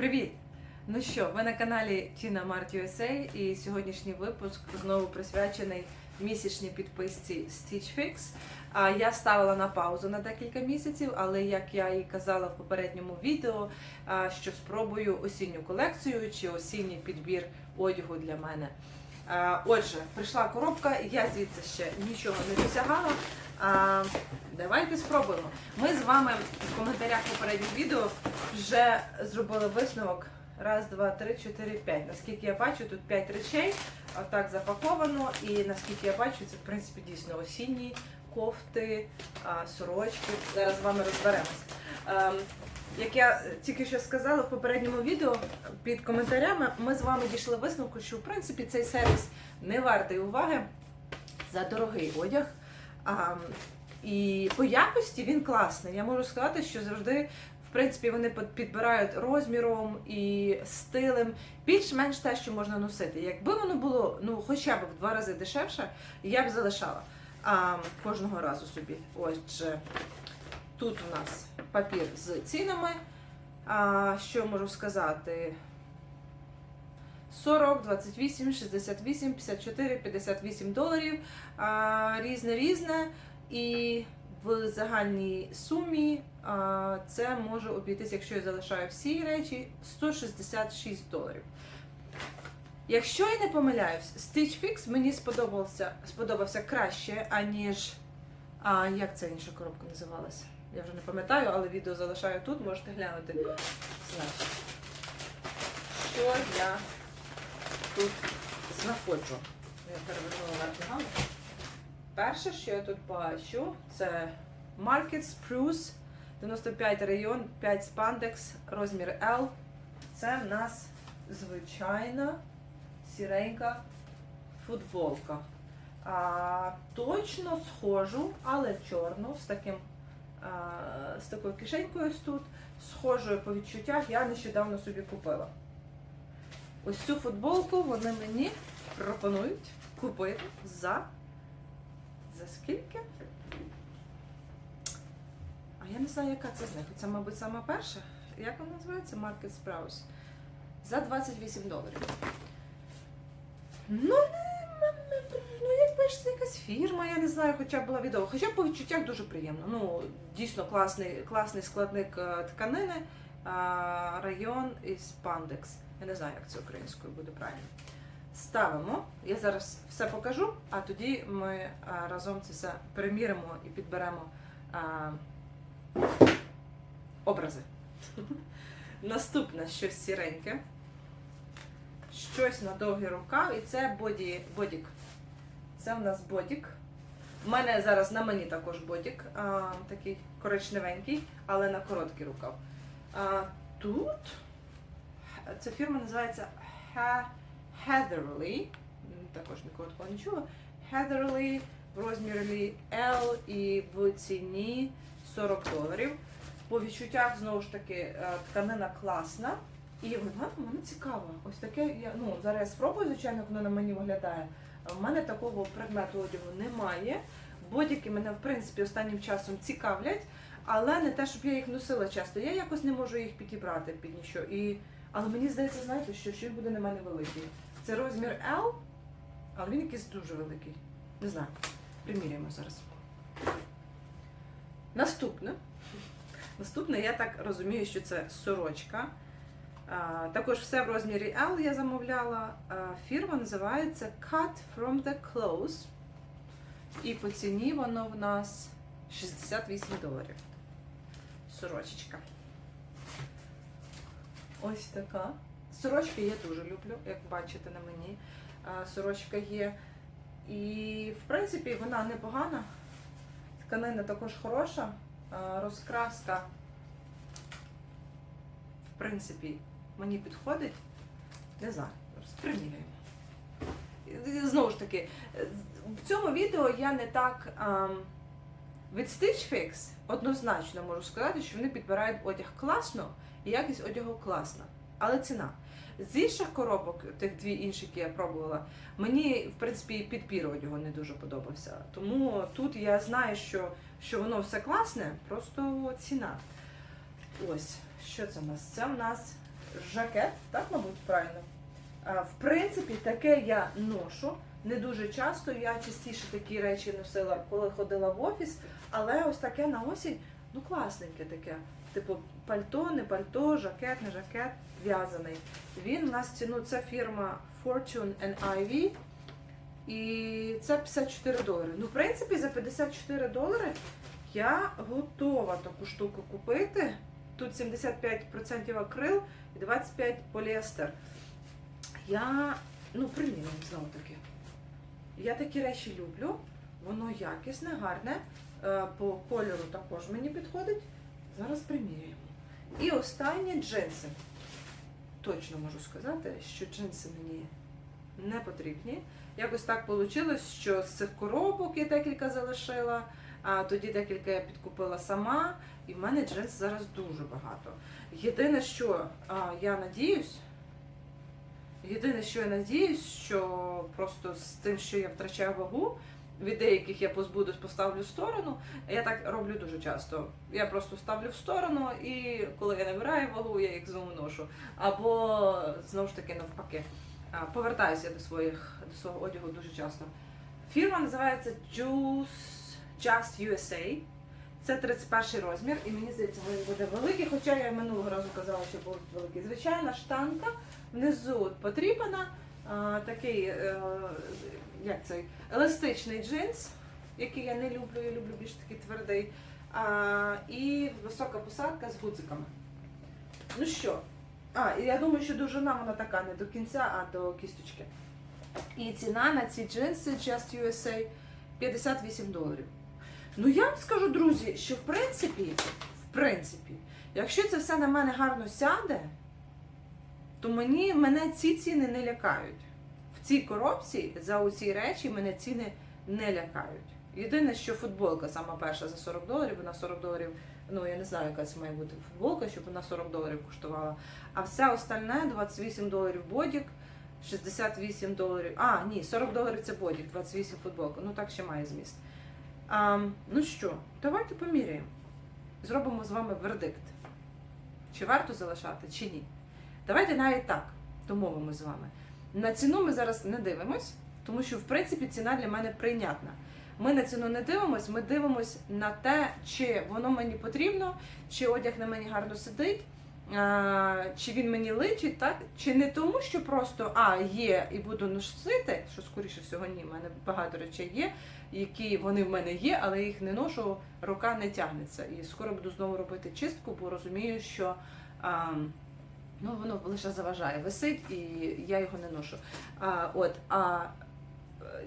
Привіт! Ну що, ви на каналі Tina Mart USA і сьогоднішній випуск знову присвячений місячній підписці Stitch Fix. А я ставила на паузу на декілька місяців, але як я і казала в попередньому відео, що спробую осінню колекцію чи осінній підбір одягу для мене. Отже, прийшла коробка, я звідси ще нічого не досягала. А, Давайте спробуємо. Ми з вами в коментарях попередніх відео вже зробили висновок. Раз, два, три, чотири, п'ять. Наскільки я бачу, тут п'ять речей, отак запаковано. І наскільки я бачу, це в принципі дійсно осінні кофти, сорочки. Зараз з вами розберемося. Ем, Як я тільки що сказала в попередньому відео під коментарями, ми з вами дійшли висновку, що в принципі цей сервіс не вартий уваги за дорогий одяг. А, і по якості він класний. Я можу сказати, що завжди, в принципі, вони під- підбирають розміром і стилем більш-менш те, що можна носити. Якби воно було ну, хоча б в два рази дешевше, я б залишала а, кожного разу собі. Отже, тут у нас папір з цінами. А, що можу сказати? 40, 28, 68, 54, 58 доларів. Різне різне. І в загальній сумі це може обійтись, якщо я залишаю всі речі, 166 доларів. Якщо я не помиляюсь, Stitch Fix мені сподобався, сподобався краще, аніж. А як ця інша коробка називалася? Я вже не пам'ятаю, але відео залишаю тут, можете глянути. Що я тут знаходжу? Я перевернула вверх. Перше, що я тут бачу, це Market Spruce 95 район, 5 спандекс, розмір L. Це в нас звичайна сіренька футболка. А, точно схожу, але чорну, з таким а, з такою кишенькою тут, схожою по відчуттях, я нещодавно собі купила. Ось цю футболку вони мені пропонують купити за за скільки? А я не знаю, яка це з них. Це, мабуть, сама перша. Як вона називається? Market Sprouse. За 28 доларів. Ну, ну якби ж це якась фірма, я не знаю, хоча б була відома. Хоча б по відчуттях дуже приємно. Ну, дійсно класний, класний складник е, тканини, район і спандекс. Я не знаю, як це українською буде правильно ставимо. Я зараз все покажу, а тоді ми разом це все переміримо і підберемо а, образи. Наступне щось сіреньке. Щось на довгий рукав, і це боді, бодік. Це в нас бодік. У мене зараз на мені також бодік, а, такий коричневенький, але на короткий рукав. А, тут ця фірма називається Heatherly, також нікого такого не чула. Heatherly в розмірі L і в ціні 40 доларів. По відчуттях, знову ж таки, е, тканина класна. І вона вона цікава. Ось таке, я, ну, зараз я спробую, звичайно, як воно на мені виглядає. У мене такого предмету одягу немає. Бодіки мене, в принципі, останнім часом цікавлять, але не те, щоб я їх носила часто. Я якось не можу їх підібрати під ніщо. І... Але мені здається, знаєте, що, що він буде на мене великий. Це розмір L, але він якийсь дуже великий. Не знаю. Приміряємо зараз. Наступне. Наступне, я так розумію, що це сорочка. Також все в розмірі L я замовляла. Фірма називається Cut from the Clothes. І по ціні воно в нас 68 доларів. Сорочечка. Ось така. Сорочки я дуже люблю, як бачите на мені. Сорочка є. І, в принципі, вона непогана. Тканина також хороша. Розкраска, в принципі, мені підходить. Не знаю, приміряємо. Знову ж таки, в цьому відео я не так. Від Stitch Fix однозначно можу сказати, що вони підбирають одяг класно і якість одягу класна. Але ціна. З інших коробок, тих дві інші, які я пробувала, мені, в принципі, і одягу не дуже подобався. Тому тут я знаю, що, що воно все класне, просто ціна. Ось, що це в нас? Це в нас жакет, так, мабуть, правильно. В принципі, таке я ношу. Не дуже часто. Я частіше такі речі носила, коли ходила в офіс, але ось таке на осінь, ну класненьке таке. Типу пальто, не пальто, жакет, не жакет, в'язаний. Він у нас ціну, це фірма Fortune and Ivy. І це 54 долари. Ну, в принципі, за 54 долари я готова таку штуку купити. Тут 75% акрил і 25% поліестер. Я, ну, примірюю знову таки. Я такі речі люблю. Воно якісне, гарне. Е, По кольору також мені підходить. Зараз примірюємо. І останні джинси. Точно можу сказати, що джинси мені не потрібні. Якось так вийшло, що з цих коробок я декілька залишила, а тоді декілька я підкупила сама, і в мене джинс зараз дуже багато. Єдине, що я надіюсь, єдине, що я надіюсь, що просто з тим, що я втрачаю вагу, від деяких я позбудусь, поставлю в сторону. Я так роблю дуже часто. Я просто ставлю в сторону, і коли я набираю вагу, я їх знову ношу. Або знову ж таки навпаки. Повертаюся до своїх до свого одягу дуже часто. Фірма називається Juice Just USA. Це 31 розмір, і мені здається, він буде великий, хоча я минулого разу казала, що буде великий. Звичайна штанка, внизу потрібна, а, такий е, як цей, еластичний джинс, який я не люблю, я люблю більш такий твердий. А, і висока посадка з гудзиками. Ну що, а, і я думаю, що довжина вона така не до кінця, а до кісточки. І ціна на ці джинси Just USA 58 доларів. Ну я вам скажу, друзі, що в принципі, в принципі, якщо це все на мене гарно сяде, то мені мене ці ціни не лякають. В цій коробці за оці речі мене ціни не лякають. Єдине, що футболка сама перша за 40 доларів, вона 40 доларів, ну я не знаю, яка це має бути футболка, щоб вона 40 доларів коштувала. А все остальне 28 доларів бодік, 68 доларів. А, ні, 40 доларів це бодік, 28 футболка. Ну так ще має зміст. А, ну що, давайте поміряємо. Зробимо з вами вердикт. Чи варто залишати, чи ні. Давайте навіть так домовимося з вами. На ціну ми зараз не дивимось, тому що, в принципі, ціна для мене прийнятна. Ми на ціну не дивимось, ми дивимось на те, чи воно мені потрібно, чи одяг на мені гарно сидить, а, чи він мені личить, так? Чи не тому, що просто а, є і буду носити, що скоріше всього ні, в мене багато речей є, які вони в мене є, але їх не ношу, рука не тягнеться. І скоро буду знову робити чистку, бо розумію, що а, ну, воно лише заважає, висить, і я його не ношу. А, от, а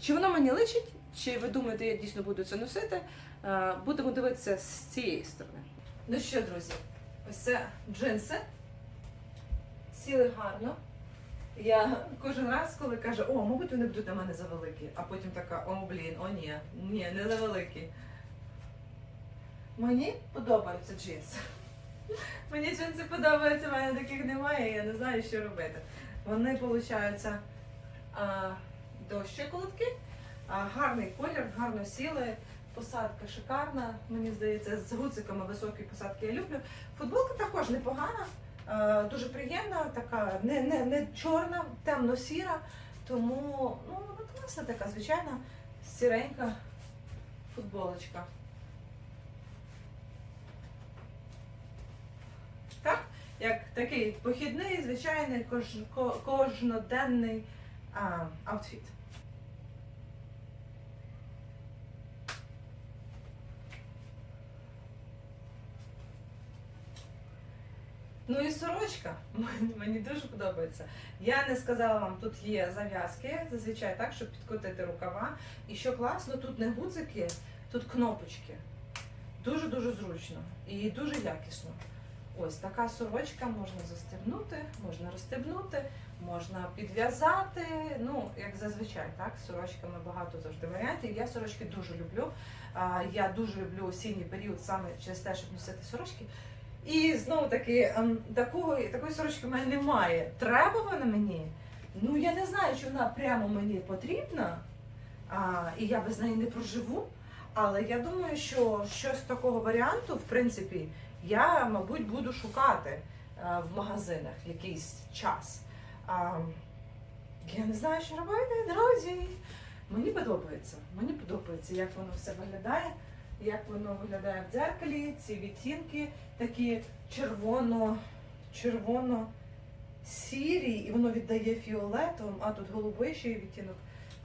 чи воно мені личить, чи ви думаєте, я дійсно буду це носити? А, будемо дивитися з цієї сторони. Ну що, друзі, ось це джинси. Сіли гарно. Я кожен раз, коли каже, о, мабуть, вони будуть на мене завеликі, а потім така, о, блін, о, ні, ні, не завеликі. Мені подобаються джинси. Мені джинси подобаються, в мене таких немає, я не знаю, що робити. Вони, виходить, до щиколотки, гарний колір, гарно сіли, посадка шикарна, мені здається, з гуциками високі посадки я люблю. Футболка також непогана, дуже приємна, така не, не, не чорна, темно-сіра, тому ну, класна така, звичайна, сіренька футболочка. Так? Як такий похідний, звичайний, кож, ко- кожноденний а, аутфіт. Ну і сорочка мені, дуже подобається. Я не сказала вам, тут є зав'язки, зазвичай так, щоб підкотити рукава. І що класно, тут не гудзики, тут кнопочки. Дуже-дуже зручно і дуже якісно. Ось така сорочка можна застебнути, можна розстебнути, можна підв'язати. Ну, як зазвичай, так, сорочками багато завжди варіантів. Я сорочки дуже люблю. Я дуже люблю осінній період саме через те, щоб носити сорочки. І знову таки, ем, такої, такої сорочки в мене немає. Треба вона мені? Ну я не знаю, чи вона прямо мені потрібна, і я без неї не проживу. Але я думаю, що щось такого варіанту, в принципі, я, мабуть, буду шукати. в магазинах якийсь час. Я не знаю, що робити, друзі. Мені подобається. Мені подобається, як воно все виглядає, як воно виглядає в дзеркалі, ці відтінки такі червоно, червоно сірі, і воно віддає фіолетовим, а тут голубий ще є відтінок.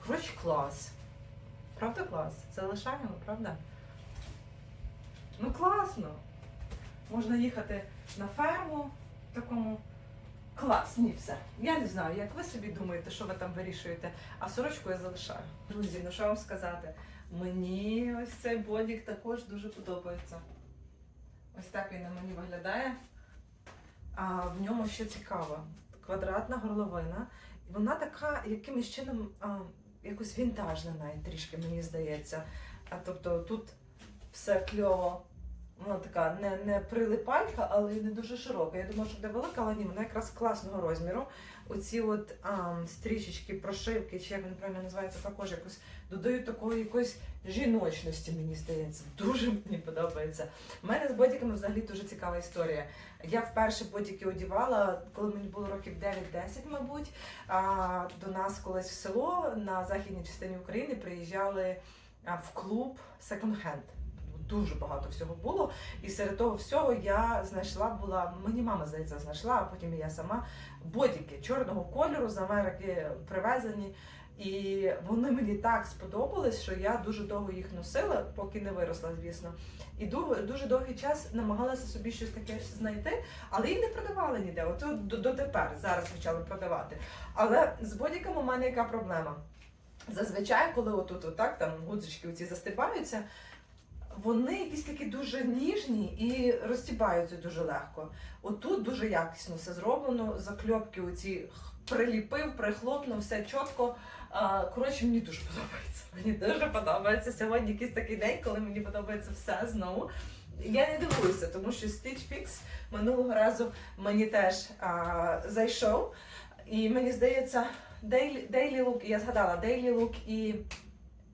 Коротше, клас. Правда клас? Залишаємо, правда? Ну класно. Можна їхати на ферму в такому клас, ні, все. Я не знаю, як ви собі думаєте, що ви там вирішуєте, а сорочку я залишаю. Друзі, ну що вам сказати? Мені ось цей бодік також дуже подобається. Ось так він на мені виглядає. А в ньому ще цікаво. Квадратна горловина. Вона така якимось чином а, якось вінтажна навіть трішки, мені здається. А тобто тут все кльово. Вона така не, не прилипалька, але й не дуже широка. Я думаю, що буде велика, але ні, вона якраз класного розміру. Оці от а, стрічечки, прошивки, чи як вони правильно називаються, також якось додають такої якоїсь жіночності, мені здається. Дуже мені подобається. У мене з бодіками взагалі дуже цікава історія. Я вперше бодіки одівала, коли мені було років 9-10, мабуть. А, до нас колись в село на західній частині України приїжджали в клуб секонд-хенд. Дуже багато всього було. І серед того всього я знайшла була, мені мама здається, знайшла, а потім я сама бодіки чорного кольору з Америки привезені. І вони мені так сподобались, що я дуже довго їх носила, поки не виросла, звісно. І дуже, довгий час намагалася собі щось таке знайти, але їх не продавали ніде. От дотепер зараз почали продавати. Але з бодіками у мене яка проблема? Зазвичай, коли отут отак там гудзички оці застибаються, вони якісь такі дуже ніжні і розтібаються дуже легко. Отут дуже якісно все зроблено, закльопки оці приліпив, прихлопнув, все чітко. Коротше, мені дуже подобається. Мені дуже подобається. Сьогодні якийсь такий день, коли мені подобається все знову. Я не дивуюся, тому що Stitch Fix минулого разу мені теж а, зайшов. І мені здається, Daily, Daily Look, я згадала, Daily Look і,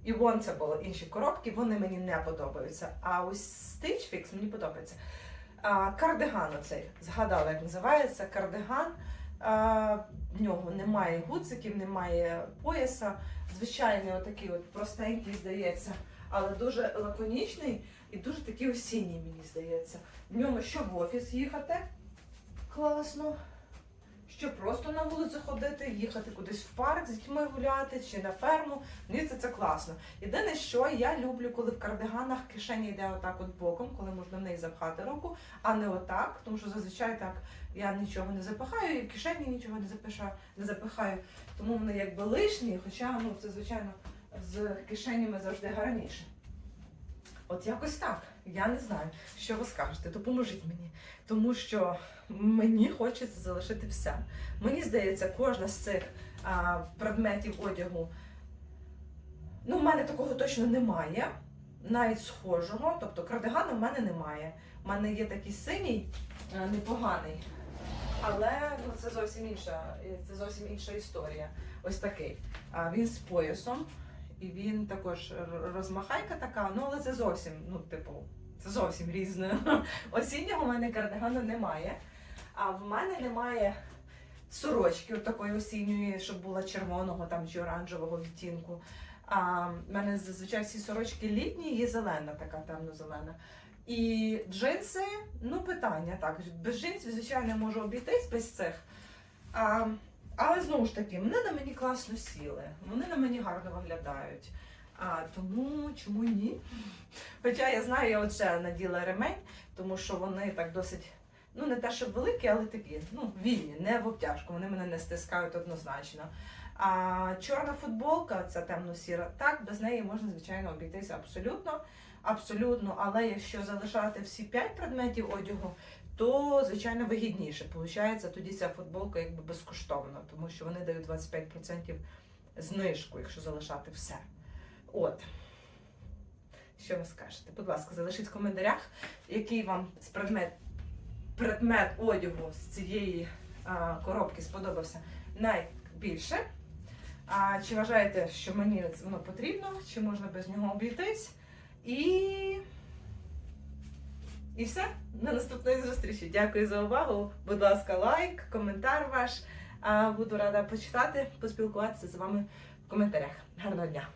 і Wantable, інші коробки, вони мені не подобаються. А ось Stitch Fix мені подобається. А, кардиган оцей, згадала, як називається, кардиган. А, в нього немає гудзиків, немає пояса. Звичайний отакий от простенький, здається, але дуже лаконічний і дуже такий осінній, мені здається. В ньому що в офіс їхати класно, що просто на вулицю ходити, їхати кудись в парк з дітьми гуляти чи на ферму. Мені це, це класно. Єдине, що я люблю, коли в кардиганах кишені йде отак от боком, коли можна в неї запхати руку, а не отак, тому що зазвичай так я нічого не запихаю, і в кишені нічого не запишу, не запихаю. Тому вони якби лишні, хоча ну, це, звичайно, з кишенями завжди гарніше. От якось так. Я не знаю, що ви скажете. Допоможіть мені. Тому що мені хочеться залишити все. Мені здається, кожна з цих а, предметів одягу. Ну, в мене такого точно немає, навіть схожого. Тобто кардигану в мене немає. У мене є такий синій, непоганий. Але ну, це зовсім інша, це зовсім інша історія. Ось такий. А, він з поясом. І він також розмахайка така, ну але це зовсім, ну, типу, це зовсім різне. Осіннього в мене кардигану немає. А в мене немає сорочки такої осінньої, щоб була червоного там чи оранжевого відтінку. А в мене зазвичай всі сорочки літні, є зелена, така темно-зелена. І джинси, ну питання так. Без джинсів, звичайно, можу обійтись без цих. А, але знову ж таки, вони на мені класно сіли, вони на мені гарно виглядають. А, тому чому ні? Хоча я знаю, я от ще наділа ремень, тому що вони так досить, ну не те, що великі, але такі, ну, вільні, не в обтяжку, вони мене не стискають однозначно. А чорна футболка, ця темно-сіра, так, без неї можна, звичайно, обійтися абсолютно. Абсолютно, але якщо залишати всі п'ять предметів одягу, то звичайно вигідніше. Получається, тоді ця футболка якби безкоштовна, тому що вони дають 25% знижку, якщо залишати все. От. Що ви скажете? Будь ласка, залишіть в коментарях, який вам предмет, предмет одягу з цієї а, коробки сподобався найбільше. А, чи вважаєте, що мені воно потрібно, чи можна без нього обійтись? І І все, на наступної зустрічі. Дякую за увагу. Будь ласка, лайк, коментар ваш. Буду рада почитати, поспілкуватися з вами в коментарях. Гарного дня!